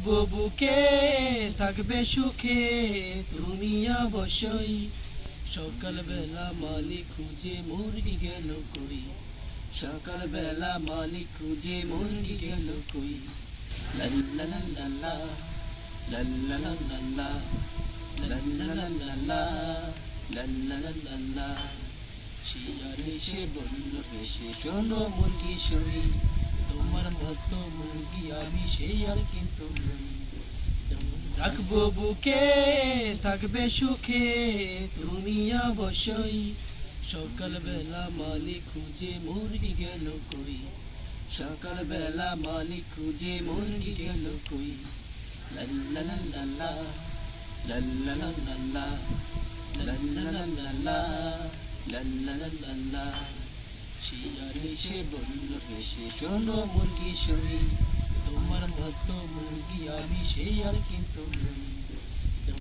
থাকব বুকে থাকবে সুখে তুমি অবশ্যই সকালবেলা মালিক খুঁজে মুরগি গেল কই সকালবেলা মালিক খুঁজে মুরগি গেল কই লাল্লা শিয়ারে সে বন্ধু বেশে শোনো মুরগি শরীর তোমার মতো আমি সেই আর কিন্তু রাখব বুকে থাকবে সুখে তুমি অবশ্যই সকালবেলা মালিক খুঁজে মুরগি গেল কই সকালবেলা মালিক খুঁজে মুরগি গেল কই লাল্লা লাল্লা এসে বলল বেশি শোনো মুরগি সই তোমার মতো মুরগি আমি সেই আর কিন্তু নই।